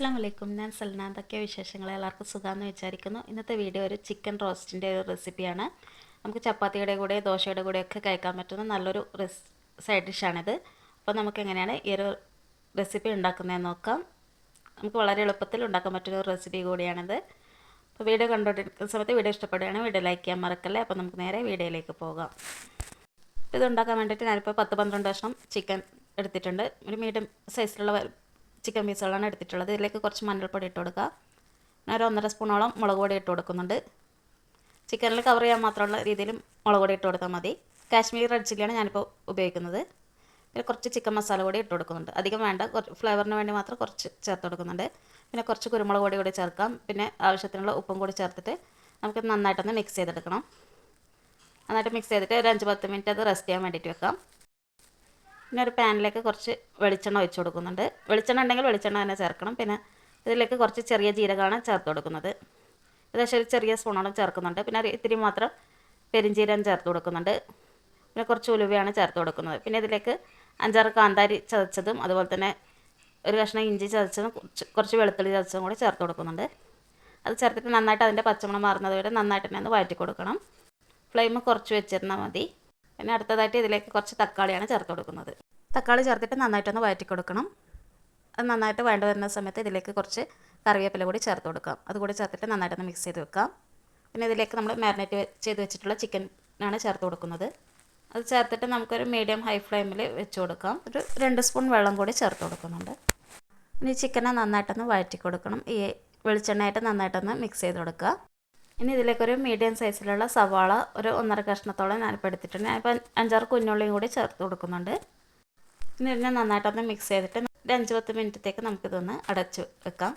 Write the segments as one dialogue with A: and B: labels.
A: അസ്സാം വലൈക്കും ഞാൻ സൽന എന്തൊക്കെ വിശേഷങ്ങൾ എല്ലാവർക്കും സുഖമെന്ന് വിചാരിക്കുന്നു. ഇന്നത്തെ വീഡിയോ ഒരു ചിക്കൻ റോസ്റ്റിന്റെ ഒരു റെസിപ്പിയാണ്. നമുക്ക് ചപ്പാത്തിയുടെ കൂടെ ദോശയുടെ കൂടെ ഒക്കെ കഴിക്കാൻ പറ്റുന്ന നല്ലൊരു റെസ് സൈഡ് ഡിഷാണിത്. അപ്പോൾ നമുക്ക് എങ്ങനെയാണ് ഈ ഒരു റെസിപ്പി ഉണ്ടാക്കുന്നതെന്ന് നോക്കാം. നമുക്ക് വളരെ എളുപ്പത്തിൽ ഉണ്ടാക്കാൻ പറ്റുന്ന ഒരു റെസിപ്പി കൂടിയാണിത്. അപ്പോൾ വീഡിയോ കണ്ടുകൊണ്ടിരിക്കുന്ന സമയത്ത് വീഡിയോ ഇഷ്ടപ്പെടുകയാണെങ്കിൽ വീഡിയോ ലൈക്ക് ചെയ്യാൻ മറക്കല്ലേ? അപ്പോൾ നമുക്ക് നേരെ വീഡിയോയിലേക്ക് പോകാം. ഇത് ഉണ്ടാക്കാൻ വേണ്ടിയിട്ട് ഞാനിപ്പോൾ പത്ത് പന്ത്രണ്ട് വർഷം ചിക്കൻ എടുത്തിട്ടുണ്ട്. ഒരു മീഡിയം സൈസിലുള്ള ചിക്കൻ പീസുകളാണ് എടുത്തിട്ടുള്ളത്. ഇതിലേക്ക് കുറച്ച് മഞ്ഞൾപ്പൊടി ഇട്ട് കൊടുക്കുക. പിന്നെ ഒരു ഒന്നര സ്പൂണോളം മുളക് പൊടി ഇട്ട് കൊടുക്കുന്നുണ്ട്. ചിക്കനിൽ കവർ ചെയ്യാൻ മാത്രമുള്ള രീതിയിൽ മുളക് പൊടി ഇട്ട് കൊടുത്താൽ മതി. കാശ്മീരി റെഡ് ചില്ലിയാണ് ഞാനിപ്പോൾ ഉപയോഗിക്കുന്നത്. പിന്നെ കുറച്ച് ചിക്കൻ മസാല കൂടി ഇട്ട് കൊടുക്കുന്നുണ്ട്. അധികം വേണ്ട. കുറച്ച് ഫ്ലേവറിന് വേണ്ടി മാത്രം കുറച്ച് ചേർത്ത് കൊടുക്കുന്നുണ്ട്. പിന്നെ കുറച്ച് കുരുമുളക് പൊടി കൂടി ചേർക്കാം. പിന്നെ ആവശ്യത്തിനുള്ള ഉപ്പും കൂടി ചേർത്തിട്ട് നമുക്ക് നന്നായിട്ടൊന്ന് മിക്സ് ചെയ്തെടുക്കണം. നന്നായിട്ട് മിക്സ് ചെയ്തിട്ട് ഒരു അഞ്ച് പത്ത് മിനിറ്റ് അത് റെസ്റ്റ് ചെയ്യാൻ വേണ്ടിയിട്ട് വെക്കാം. പിന്നെ ഒരു പാനിലേക്ക് കുറച്ച് വെളിച്ചെണ്ണ ഒഴിച്ച് കൊടുക്കുന്നുണ്ട്. വെളിച്ചെണ്ണ ഉണ്ടെങ്കിൽ വെളിച്ചെണ്ണ തന്നെ ചേർക്കണം. പിന്നെ ഇതിലേക്ക് കുറച്ച് ചെറിയ ജീരകമാണ് ചേർത്ത് കൊടുക്കുന്നത്. ഏകദേശം ഒരു ചെറിയ സ്പൂണോളം ചേർക്കുന്നുണ്ട്. പിന്നെ ഒരു ഇത്തിരി മാത്രം പെരിഞ്ചീരകം ചേർത്ത് കൊടുക്കുന്നുണ്ട്. പിന്നെ കുറച്ച് ഉലുവയാണ് ചേർത്ത് കൊടുക്കുന്നത്. പിന്നെ ഇതിലേക്ക് അഞ്ചാറ് കാന്താരി ചതച്ചതും അതുപോലെ തന്നെ ഒരു കഷ്ണം ഇഞ്ചി ചതച്ചതും കുറച്ച് കുറച്ച് വെളുത്തുള്ളി ചതച്ചതും കൂടി ചേർത്ത് കൊടുക്കുന്നുണ്ട്. അത് ചേർത്തിട്ട് നന്നായിട്ട് അതിന്റെ പച്ചമണം മാറുന്നത് വരെ നന്നായിട്ട് തന്നെ ഒന്ന് വഴറ്റി കൊടുക്കണം. ഫ്ലെയിം കുറച്ച് വെച്ചിരുന്നാൽ മതി. പിന്നെ അടുത്തതായിട്ട് ഇതിലേക്ക് കുറച്ച് തക്കാളിയാണ് ചേർത്ത് കൊടുക്കുന്നത്. തക്കാളി ചേർത്തിട്ട് നന്നായിട്ടൊന്ന് വഴറ്റി കൊടുക്കണം. അത് നന്നായിട്ട് വേണ്ട വരുന്ന സമയത്ത് ഇതിലേക്ക് കുറച്ച് കറിവേപ്പില കൂടി ചേർത്ത് കൊടുക്കാം. അതുകൂടി ചേർത്തിട്ട് നന്നായിട്ടൊന്ന് മിക്സ് ചെയ്ത് വെക്കാം. പിന്നെ ഇതിലേക്ക് നമ്മൾ മാരിനേറ്റ് ചെയ്ത് വെച്ചിട്ടുള്ള ചിക്കൻ ആണ് ചേർത്ത് കൊടുക്കുന്നത്. അത് ചേർത്തിട്ട് നമുക്കൊരു മീഡിയം ഹൈ ഫ്ലെയിമിൽ വെച്ച് കൊടുക്കാം. ഒരു രണ്ട് സ്പൂൺ വെള്ളം കൂടി ചേർത്ത് കൊടുക്കുന്നുണ്ട്. ഇനി ചിക്കനെ നന്നായിട്ടൊന്ന് വഴറ്റി കൊടുക്കണം. ഈ വെളിച്ചെണ്ണയായിട്ട് നന്നായിട്ടൊന്ന് മിക്സ് ചെയ്ത് കൊടുക്കുക. ഇനി ഇതിലേക്ക് ഇതിലേക്കൊരു മീഡിയം സൈസിലുള്ള സവാള ഒരു ഒന്നര കഷ്ണത്തോളം ഞാനിപ്പോൾ എടുത്തിട്ടുണ്ട്. ഞാനിപ്പോൾ അഞ്ചാറ് കുഞ്ഞുള്ളിയും കൂടി ചേർത്ത് കൊടുക്കുന്നുണ്ട്. ഇനി നന്നായിട്ടൊന്ന് മിക്സ് ചെയ്തിട്ട് ഒരു അഞ്ച് പത്ത് മിനിറ്റത്തേക്ക് നമുക്കിതൊന്ന് അടച്ച് വെക്കാം.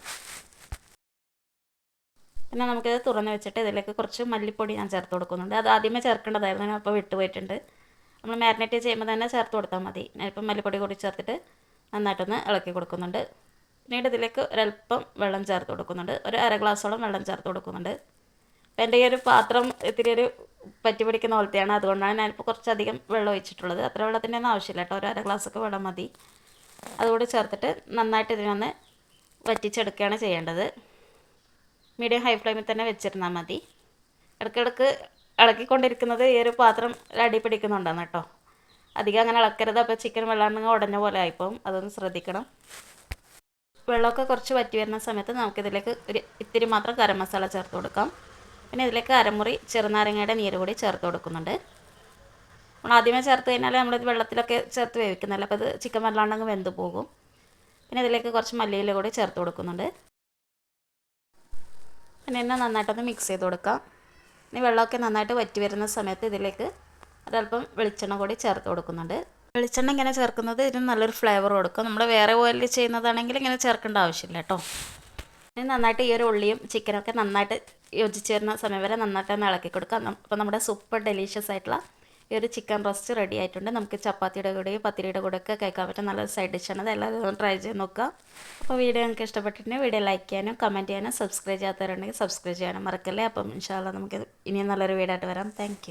A: പിന്നെ നമുക്കിത് തുറന്ന് വെച്ചിട്ട് ഇതിലേക്ക് കുറച്ച് മല്ലിപ്പൊടി ഞാൻ ചേർത്ത് കൊടുക്കുന്നുണ്ട്. അത് ആദ്യമേ ചേർക്കേണ്ടതായിരുന്നു. ഞാൻ അപ്പോൾ വിട്ടുപോയിട്ടുണ്ട് നമ്മൾ മാരിനേറ്റ് ചെയ്യുമ്പോൾ തന്നെ ചേർത്ത് കൊടുത്താൽ മതി. ഞാനിപ്പോൾ മല്ലിപ്പൊടി കൂടി ചേർത്തിട്ട് നന്നായിട്ടൊന്ന് ഇളക്കി കൊടുക്കുന്നുണ്ട്. പിന്നീട് ഇതിലേക്ക് ഒരല്പം വെള്ളം ചേർത്ത് കൊടുക്കുന്നുണ്ട്. ഒരു അര ഗ്ലാസോളം വെള്ളം ചേർത്ത് കൊടുക്കുന്നുണ്ട്. അപ്പോൾ എന്റെ ഈ ഒരു പാത്രം ഇത്തിരി ഒരു പറ്റി പിടിക്കുന്ന പോലത്തെയാണ്. അതുകൊണ്ടാണ് ഞാനിപ്പോൾ കുറച്ചധികം വെള്ളം ഒഴിച്ചിട്ടുള്ളത്. അത്ര വെള്ളത്തിന്റെ ഒന്നും ആവശ്യമില്ല കേട്ടോ. ഒരു അര ഗ്ലാസ്സൊക്കെ വെള്ളം മതി. അതുകൂടി ചേർത്തിട്ട് നന്നായിട്ട് ഇതിനൊന്ന് വറ്റിച്ചെടുക്കുകയാണ് ചെയ്യേണ്ടത്. മീഡിയം ഹൈ ഫ്ലെയിമിൽ തന്നെ വെച്ചിരുന്നാൽ മതി. ഇടയ്ക്കിടയ്ക്ക് ഇളക്കിക്കൊണ്ടിരിക്കുന്നത് ഈ ഒരു പാത്രം അടി പിടിക്കുന്നുണ്ടെന്ന് കേട്ടോ. അധികം അങ്ങനെ ഇളക്കരുത്. അപ്പോൾ ചിക്കൻ വെള്ളമാണെങ്കിൽ ഉടഞ്ഞ പോലെ ആയിപ്പോവും. അതൊന്ന് ശ്രദ്ധിക്കണം. വെള്ളമൊക്കെ കുറച്ച് വറ്റി വരുന്ന സമയത്ത് നമുക്കിതിലേക്ക് ഒരു ഇത്തിരി മാത്രം ഗരം മസാല ചേർത്ത് കൊടുക്കാം. പിന്നെ ഇതിലേക്ക് അരമുറി ചെറുനാരങ്ങയുടെ നീര് കൂടി ചേർത്ത് കൊടുക്കുന്നുണ്ട്. നമ്മൾ ആദ്യമേ ചേർത്ത് കഴിഞ്ഞാൽ നമ്മൾ വെള്ളത്തിലൊക്കെ ചേർത്ത് വേവിക്കുന്നല്ലോ അപ്പോൾ ഇത് ചിക്കൻ വല്ലാണ്ടങ്ങ് വെന്ത് പോകും. പിന്നെ ഇതിലേക്ക് കുറച്ച് മല്ലിയില കൂടി ചേർത്ത് കൊടുക്കുന്നുണ്ട്. പിന്നെ എന്നെ നന്നായിട്ടൊന്ന് മിക്സ് ചെയ്ത് കൊടുക്കാം. ഇനി വെള്ളമൊക്കെ നന്നായിട്ട് വറ്റി വരുന്ന സമയത്ത് ഇതിലേക്ക് ഒരല്പം വെളിച്ചെണ്ണ കൂടി ചേർത്ത് കൊടുക്കുന്നുണ്ട്. വെളിച്ചെണ്ണ ഇങ്ങനെ ചേർക്കുന്നത് ഇതിന് നല്ലൊരു ഫ്ലേവർ കൊടുക്കും. നമ്മൾ വേറെ ഓയിലിൽ ചെയ്യുന്നതാണെങ്കിൽ ഇങ്ങനെ ചേർക്കേണ്ട ആവശ്യമില്ല കേട്ടോ. നന്നായിട്ട് ഈ ഒരു ഉള്ളിയും ചിക്കനൊക്കെ നന്നായിട്ട് യോജിച്ച് വരുന്ന സമയം വരെ നന്നായിട്ട് ഒന്ന് ഇളക്കി കൊടുക്കാം അപ്പോൾ നമ്മുടെ സൂപ്പർ ഡെലീഷ്യസ് ആയിട്ടുള്ള ഈ ഒരു ചിക്കൻ റോസ്റ്റ് റെഡി ആയിട്ടുണ്ട്. നമുക്ക് ചപ്പാത്തിയുടെ കൂടെയും പത്തിരിയുടെ കൂടെ ഒക്കെ കഴിക്കാൻ പറ്റും നല്ലൊരു സൈഡ് ഡിഷാണ് ആണ്. എല്ലാവരും ഒന്ന് ട്രൈ ചെയ്ത് നോക്കുക. അപ്പോൾ വീഡിയോ നിങ്ങൾക്ക് ഇഷ്ടപ്പെട്ടിട്ടുണ്ടെങ്കിൽ വീഡിയോ ലൈക്ക് ചെയ്യാനും കമന്റ് ചെയ്യാനും സബ്സ്ക്രൈബ് ചെയ്യാത്തവരുണ്ടെങ്കിൽ സബ്സ്ക്രൈബ് ചെയ്യാനും മറക്കല്ലേ? അപ്പം ഇൻഷാല്ല നമുക്ക് ഇനിയും നല്ലൊരു വീഡിയോ ആയിട്ട് വരാം താങ്ക്